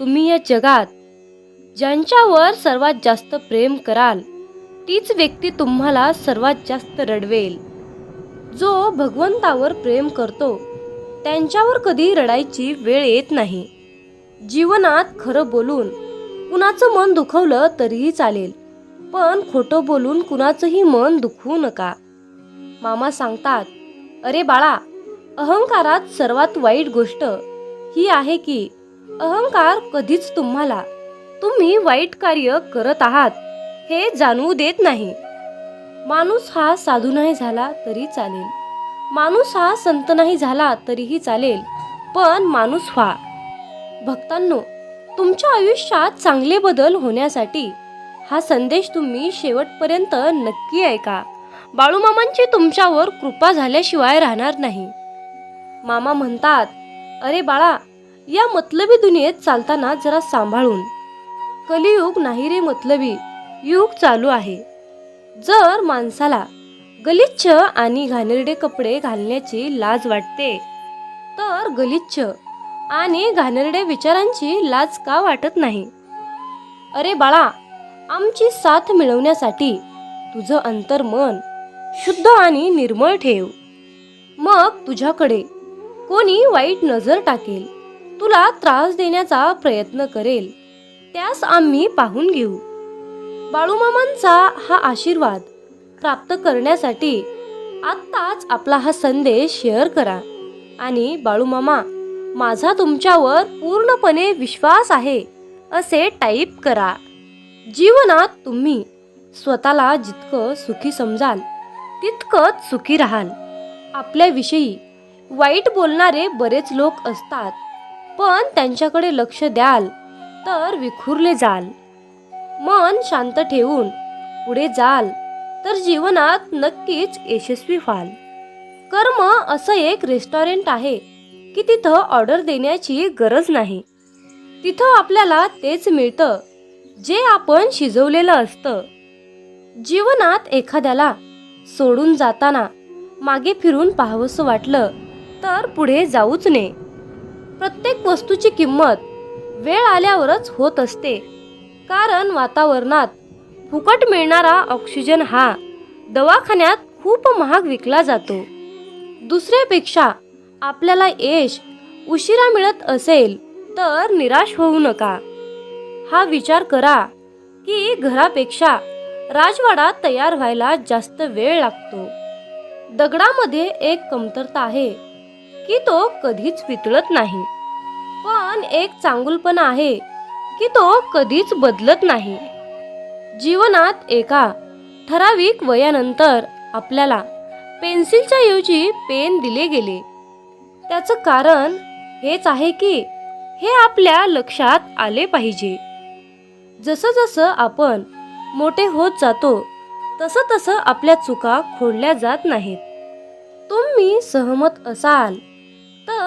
तुम्ही या जगात ज्यांच्यावर सर्वात जास्त प्रेम कराल तीच व्यक्ती तुम्हाला सर्वात जास्त रडवेल. जो भगवंतावर प्रेम करतो त्यांच्यावर कधी रडायची वेळ येत नाही. जीवनात खरं बोलून कुणाचं मन दुखवलं तरीही चालेल पण खोटं बोलून कुणाचंही मन दुखवू नका. मामा सांगतात अरे बाळा अहंकारात सर्वात वाईट गोष्ट ही आहे की अहंकार कधीच तुम्हाला. तुम्ही वाईट कार्य करत आहात हे जाणवू देत नाही. माणूस हा साधू नाही झाला तरी चालेल. माणूस हा संत नाही झाला तरीही चालेल पण माणूस व्हा. भक्तांनो तुमच्या आयुष्यात चांगले बदल होण्यासाठी हा संदेश तुम्ही शेवटपर्यंत नक्की ऐका. बाळूमामांची तुमच्यावर कृपा झाल्याशिवाय राहणार नाही. मामा म्हणतात अरे बाळा या मतलबी दुनियेत चालताना जरा सांभाळून. कलियुग नाही रे मतलबी युग चालू आहे. जर माणसाला गलिच्छ आणि घाणेरडे कपडे घालण्याची लाज वाटते तर गलिच्छ आणि घाणेरडे विचारांची लाज का वाटत नाही? अरे बाळा आमची साथ मिळवण्यासाठी तुझं अंतर्मन शुद्ध आणि निर्मळ ठेव. मग तुझ्याकडे कोणी वाईट नजर टाकेल. तुला त्रास देण्याचा प्रयत्न करेल. त्यास आम्ही पाहून घेऊ. बाळूमामांचा हा आशीर्वाद प्राप्त करण्यासाठी आत्ताच आपला हा संदेश शेअर करा आणि बाळूमामा माझा तुमच्यावर पूर्णपणे विश्वास आहे असे टाईप करा. जीवनात तुम्ही स्वतःला जितकं सुखी समजाल तितकंच सुखी राहाल. आपल्याविषयी वाईट बोलणारे बरेच लोक असतात पण त्यांच्याकडे लक्ष द्याल तर विखुरले जाल. मन शांत ठेवून पुढे जाल तर जीवनात नक्कीच यशस्वी व्हाल. कर्म असं एक रेस्टॉरंट आहे की तिथं ऑर्डर देण्याची गरज नाही. तिथं आपल्याला तेच मिळतं जे आपण शिजवलेलं असतं. जीवनात एखाद्याला सोडून जाताना मागे फिरून पाहावंसं वाटलं तर पुढे जाऊच नये. प्रत्येक वस्तूची किंमत वेळ आल्यावरच होत असते. कारण वातावरणात फुकट मिळणारा ऑक्सिजन हा दवाखान्यात खूप महाग विकला जातो. दुसऱ्यापेक्षा आपल्याला यश उशिरा मिळत असेल तर निराश होऊ नका. हा विचार करा की घरापेक्षा राजवाडा तयार व्हायला जास्त वेळ लागतो. दगडामध्ये एक कमतरता आहे. की तो कधीच वितळत नाही. पण एक चांगुलपणा आहे की तो कधीच बदलत नाही. जीवनात एका ठराविक वयानंतर आपल्याला पेन्सिलच्या ऐवजी पेन दिले गेले. त्याचं कारण हेच आहे की हे आपल्या लक्षात आले पाहिजे. जसं जसं आपण मोठे होत जातो तसं तसं आपल्या चुका खोडल्या जात नाहीत. तुम्ही सहमत असाल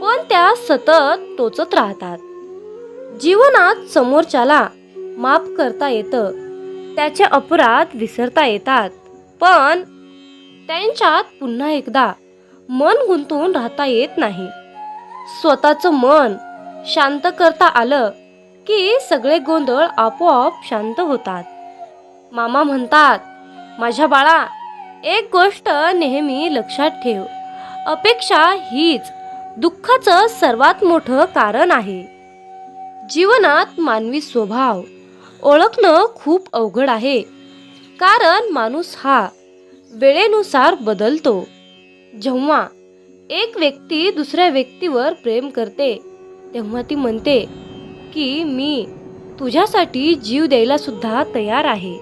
पण त्या सतत टोचत राहतात. जीवनात समोरच्याला माफ करता येतं त्याचे अपराध विसरता येतात पण त्यांच्यात पुन्हा एकदा मन गुंतवून राहता येत नाही. स्वतःचं मन शांत करता आलं की सगळे गोंधळ आपोआप शांत होतात. मामा म्हणतात माझ्या बाळा एक गोष्ट नेहमी लक्षात ठेव. अपेक्षा हीच दुःखाचं सर्वात मोठं कारण आहे. जीवनात मानवी स्वभाव ओळखणं खूप अवघड आहे. कारण माणूस हा वेळेनुसार बदलतो. जेव्हा एक व्यक्ती दुसऱ्या व्यक्तीवर प्रेम करते तेव्हा ती म्हणते की मी तुझ्यासाठी जीव द्यायला सुद्धा तयार आहे.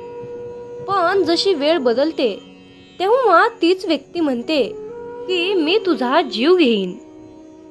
पण जशी वेळ बदलते तेव्हा तीच व्यक्ती म्हणते की मी तुझा जीव घेईन.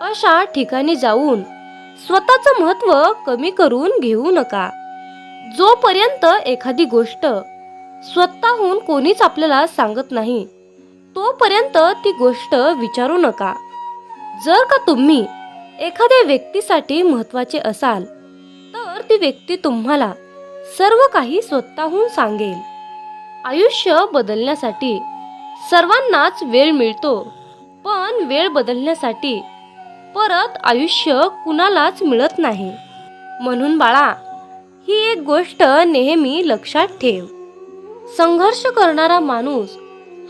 अशा ठिकाणी जाऊन स्वतःचं महत्त्व कमी करून घेऊ नका. जोपर्यंत एखादी गोष्ट स्वतःहून कोणीच आपल्याला सांगत नाही तोपर्यंत ती गोष्ट विचारू नका. जर का तुम्ही एखाद्या व्यक्तीसाठी महत्त्वाचे असाल तर ती व्यक्ती तुम्हाला सर्व काही स्वतःहून सांगेल. आयुष्य बदलण्यासाठी सर्वांनाच वेळ मिळतो पण वेळ बदलण्यासाठी परत आयुष्य कुणालाच मिळत नाही. म्हणून बाळा ही एक गोष्ट नेहमी लक्षात ठेव. संघर्ष करणारा माणूस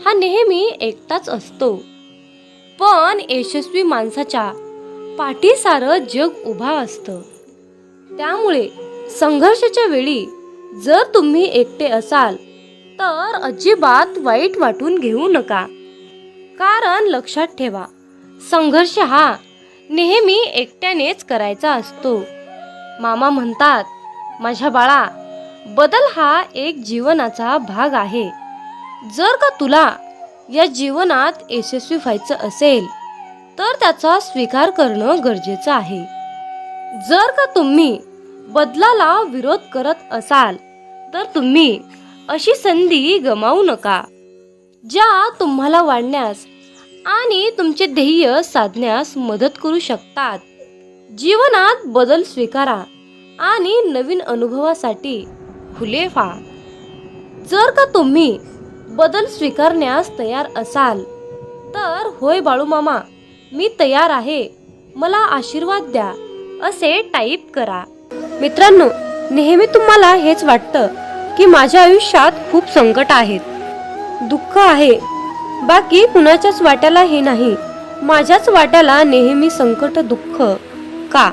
हा नेहमी एकटाच असतो. पण यशस्वी माणसाच्या पाठीसारं जग उभा असतं. त्यामुळे संघर्षाच्या वेळी जर तुम्ही एकटे असाल तर अजिबात वाईट वाटून घेऊ नका. कारण लक्षात ठेवा संघर्ष हा नेहमी एकट्यानेच करायचा असतो. मामा म्हणतात माझ्या बाळा बदल हा एक जीवनाचा भाग आहे. जर का तुला या जीवनात यशस्वी व्हायचं असेल तर त्याचा स्वीकार करणं गरजेचं आहे. जर का तुम्ही बदलाला विरोध करत असाल तर तुम्ही अशी संधी गमावू नका ज्या तुम्हाला वाढण्यास आणि तुमचे ध्येय साधण्यास मदत करू शकतात. जीवनात बदल स्वीकारा आणि नवीन अनुभवासाठी खुले व्हा जर का तुम्ही बदल स्वीकारण्यास तयार असाल तर होय बाळू मामा मी तयार आहे. मला आशीर्वाद द्या असे टाईप करा. मित्रांनो नेहमी तुम्हाला हेच वाटतं की माझ्या आयुष्यात खूप संकट आहेत. दुःख आहे बाकी कुणाच्याच वाट्याला हे नाही. माझ्याच वाट्याला नेहमी संकट दुःख. का?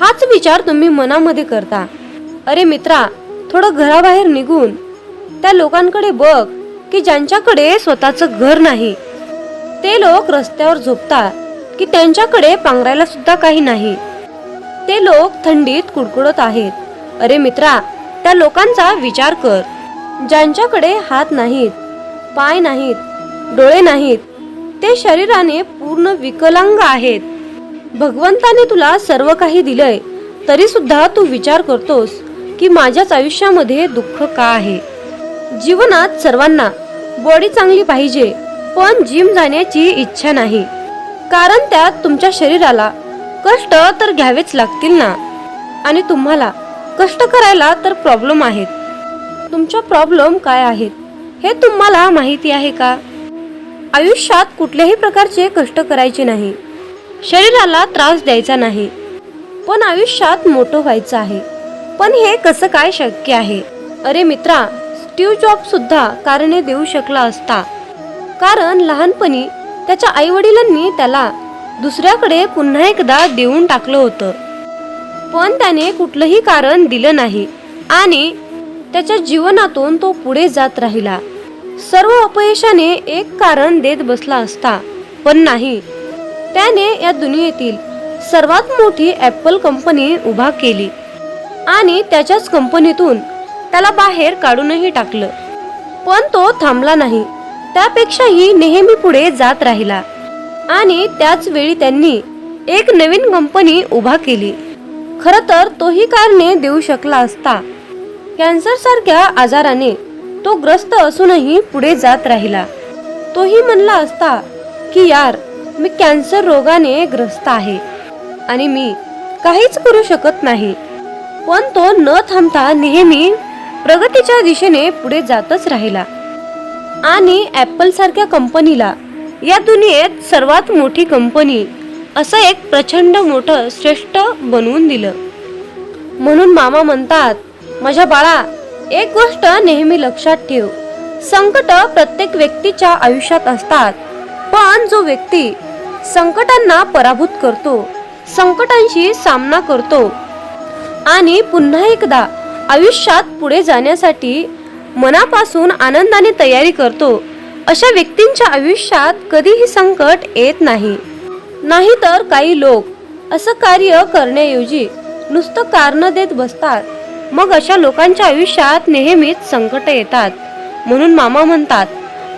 हाच विचार तुम्ही मनामध्ये करता. अरे मित्रा थोडं घराबाहेर निघून. त्या लोकांकडे बघ की ज्यांच्याकडे स्वतःचं घर नाही. ते लोक रस्त्यावर झोपतात की त्यांच्याकडे पांघरायला सुद्धा काही नाही. ते लोक थंडीत कुडकुडत आहेत. अरे मित्रा त्या लोकांचा विचार कर. ज्यांच्याकडे हात नाहीत पाय नाहीत डोळे नाहीत. ते शरीराने पूर्ण विकलांग आहेत. भगवंताने तुला सर्व काही दिलंय तरी सुद्धा तू विचार करतोस की माझ्याच आयुष्यामध्ये दुःख का आहे? जीवनात सर्वांना बॉडी चांगली पाहिजे पण जिम जाण्याची इच्छा नाही. कारण त्यात तुमच्या शरीराला कष्ट तर घ्यावेच लागतील ना? आणि तुम्हाला कष्ट करायला तर प्रॉब्लेम आहेत. तुमच्या प्रॉब्लेम काय आहेत हे तुम्हाला माहिती आहे का? आयुष्यात कुठल्याही प्रकारचे कष्ट करायचे नाही. शरीराला त्रास द्यायचा नाही. पण आयुष्यात मोठं व्हायचं आहे. पण हे कसं काय शक्य आहे? अरे मित्रा स्टीव जॉब सुद्धा कारणे देऊ शकला असता. कारण लहानपणी त्याच्या आई वडिलांनी त्याला दुसऱ्याकडे पुन्हा एकदा देऊन टाकलं होतं. पण त्याने कुठलंही कारण दिलं नाही आणि त्याच्या जीवनातून तो पुढे जात राहिला. सर्व अपयशाने एक कारण देत बसला असता पण नाही. त्याने या दुनियेतील सर्वात मोठी ॲपल कंपनी उभा केली आणि त्याच्याच कंपनीतून त्याला बाहेर काढूनही टाकलं. पण तो थांबला नाही. त्यापेक्षाही नेहमी पुढे जात राहिला आणि त्याच वेळी त्यांनी एक नवीन कंपनी उभा केली. खर तर तोही कारणे देऊ शकला असता. कॅन्सर सारख्या आजाराने तो ग्रस्त असूनही पुढे जात राहिला. तोही म्हणला असता की यार मी कॅन्सर रोगाने ग्रस्त आहे आणि मी काहीच करू शकत नाही. पण तो न थांबता नेहमी प्रगतीच्या दिशेने पुढे जातच राहिला. आणि ॲपल सारख्या कंपनीला या दुनियेत सर्वात मोठी कंपनी असं एक प्रचंड मोठं श्रेष्ठ बनवून दिलं. म्हणून मामा म्हणतात माझ्या बाळा एक गोष्ट नेहमी लक्षात ठेव. संकट प्रत्येक व्यक्तीच्या आयुष्यात असतात. पण जो व्यक्ती संकटांना पराभूत करतो संकटांशी सामना करतो आणि पुन्हा एकदा आयुष्यात पुढे जाण्यासाठी मनापासून आनंदाने तयारी करतो अशा व्यक्तींच्या आयुष्यात कधीही संकट येत नाही. नाहीतर काही लोक असं कार्य करण्याऐवजी नुसतं कारण देत बसतात. मग अशा लोकांच्या आयुष्यात नेहमीच संकट येतात. म्हणून मामा म्हणतात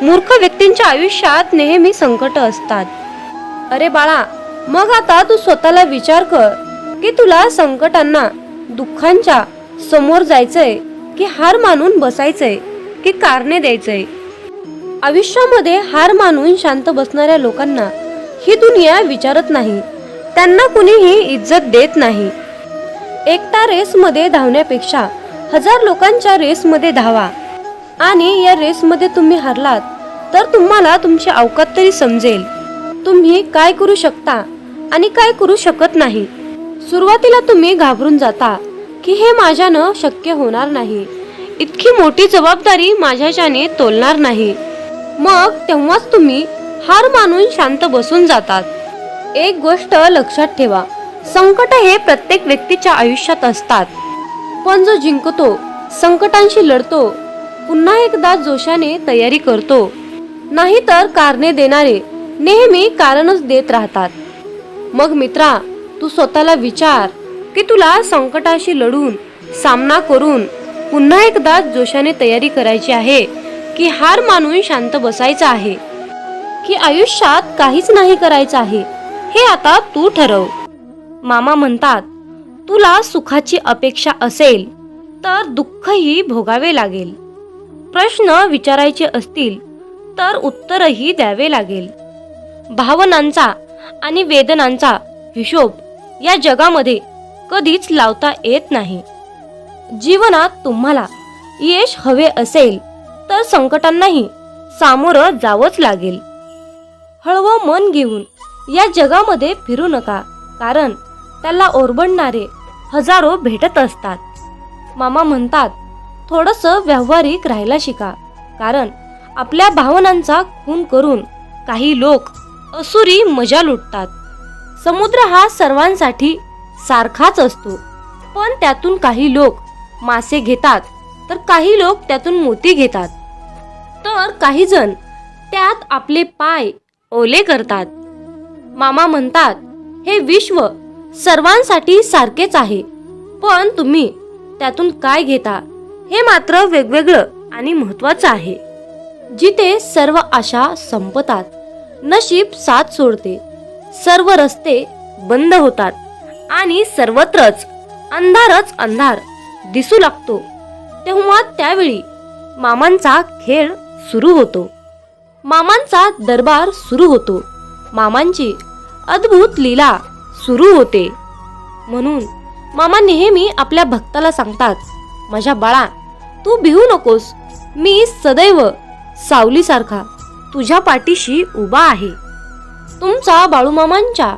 मूर्ख व्यक्तींच्या आयुष्यात नेहमी संकट असतात. अरे बाळा मग आता तू स्वतःला विचार कर की तुला संकटांना दुःखांच्या समोर जायचंय की हार मानून बसायचंय की कारणे द्यायचंय? आयुष्यामध्ये हार मानून शांत बसणाऱ्या लोकांना ही दुनिया विचारत नाही. त्यांना कुणीही इज्जत देत नाही. एकटा रेसमध्ये धावण्यापेक्षा हजार लोकांच्या रेसमध्ये धावा. आणि या रेसमध्ये तुम्ही हरलात तर तुम्हाला तुमची अवकात तरी समजेल. तुम्ही काय करू शकता आणि काय करू शकत नाही? सुरुवातीला तुम्ही घाबरून जाता की हे माझ्यानं शक्य होणार नाही. इतकी मोठी जबाबदारी माझ्याच्याने तोलणार नाही. मग तेव्हाच तुम्ही हार मानून शांत बसून जातात. एक गोष्ट लक्षात ठेवा. संकट हे प्रत्येक व्यक्तीच्या आयुष्यात असतात. पण जो जिंकतो संकटांशी लढतो पुन्हा एकदा जोशाने तयारी करतो. नाहीतर कारणे देणारे नेहमी कारणच देत राहतात. मग मित्रा तू स्वतःला विचार की तुला संकटाशी लढून सामना करून पुन्हा एकदा जोशाने तयारी करायची आहे की हार मानून शांत बसायचं आहे? की आयुष्यात काहीच नाही करायचं आहे? हे आता तू ठरव. मामा म्हणतात तुला सुखाची अपेक्षा असेल तर दुःखही भोगावे लागेल. प्रश्न विचारायचे असतील तर उत्तरही द्यावे लागेल. भावनांचा आणि वेदनांचा हिशोब या जगामध्ये कधीच लावता येत नाही. जीवनात तुम्हाला यश हवे असेल तर संकटांनाही सामोरं जावंच लागेल. हळवं मन घेऊन या जगामध्ये फिरू नका कारण त्याला ओरबडणारे हजारो भेटत असतात. मामा म्हणतात थोडंसं व्यावहारिक राहायला शिका कारण आपल्या भावनांचा खून करून काही लोक असुरी मजा लुटतात. समुद्र हा सर्वांसाठी सारखाच असतो. पण त्यातून काही लोक मासे घेतात तर काही लोक त्यातून मोती घेतात. तर काही जण त्यात आपले पाय ओले करतात. मामा म्हणतात हे विश्व सर्वांसाठी सारखेच आहे. पण तुम्ही त्यातून काय घेता हे मात्र वेगवेगळं आणि महत्वाचं आहे. जिथे सर्व आशा संपतात नशीब साथ सोडते सर्व रस्ते बंद होतात आणि सर्वत्रच अंधारच अंधार दिसू लागतो. तेव्हा त्यावेळी मामांचा खेळ सुरू होतो. मामांचा दरबार सुरू होतो. मामांची अद्भुत लीला सुरू होते. म्हणून मामा नेहमी आपल्या भक्ताला सांगतात माझ्या बाळा तू भिवू नकोस. मी सदैव सावलीसारखा तुझ्या पाठीशी उभा आहे. तुमचा बाळूमामांच्या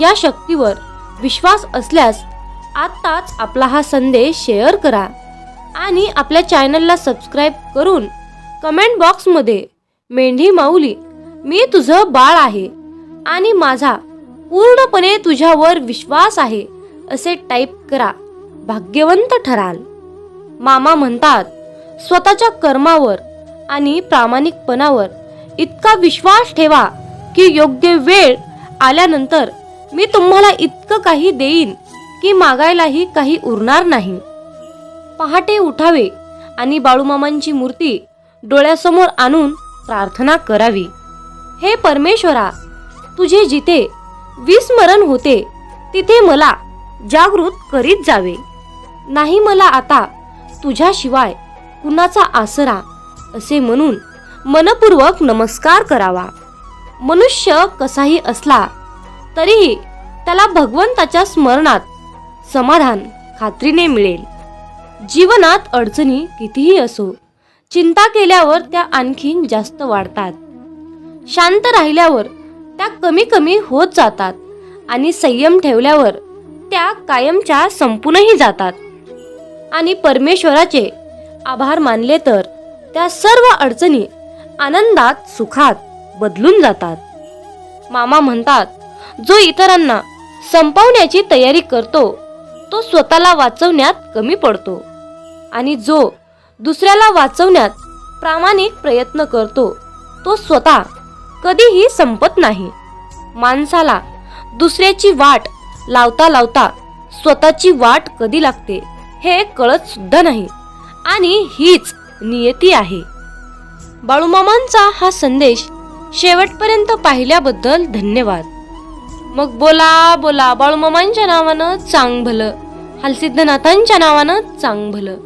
या शक्तीवर विश्वास असल्यास आत्ताच आपला हा संदेश शेअर करा आणि आपल्या चॅनलला सबस्क्राईब करून कमेंट बॉक्समध्ये मेंढी माऊली मी तुझं बाळ आहे आणि माझा पूर्णपणे तुझ्यावर विश्वास आहे असे टाईप करा. भाग्यवंत ठराल. मामा म्हणतात स्वतःच्या कर्मावर आणि प्रामाणिकपणावर इतका विश्वास ठेवा की योग्य वेळ आल्यानंतर मी तुम्हाला इतकं काही देईन की मागायलाही काही उरणार नाही. पहाटे उठावे आणि बाळूमामांची मूर्ती डोळ्यासमोर आणून प्रार्थना करावी. हे परमेश्वरा तुझे जिथे विस्मरण होते. तिथे मला जागृत करीत जावे. नाही मला आता तुझ्याशिवाय कुणाचा आसरा असे म्हणून मनपूर्वक नमस्कार करावा. मनुष्य कसाही असला तरीही त्याला भगवंताच्या स्मरणात समाधान खात्रीने मिळेल. जीवनात अडचणी कितीही असो चिंता केल्यावर त्या आणखीन जास्त वाढतात. शांत राहिल्यावर त्या कमी कमी होत जातात आणि संयम ठेवल्यावर त्या कायमच्या संपूनही जातात. आणि परमेश्वराचे आभार मानले तर त्या सर्व अडचणी आनंदात सुखात बदलून जातात. मामा म्हणतात जो इतरांना संपवण्याची तयारी करतो तो स्वतःला वाचवण्यात कमी पडतो. आणि जो दुसऱ्याला वाचवण्यात प्रामाणिक प्रयत्न करतो तो स्वतः कधीही संपत नाही. माणसाला दुसऱ्याची वाट लावता लावता स्वतःची वाट कधी लागते हे कळत सुद्धा नाही. आणि हीच नियती आहे. बाळूमामांचा हा संदेश शेवटपर्यंत पाहिल्याबद्दल धन्यवाद. मग बोला बोला बाळूमामांच्या नावानं चांग भलं हलसिद्धनाथांच्या नावानं चांग भलं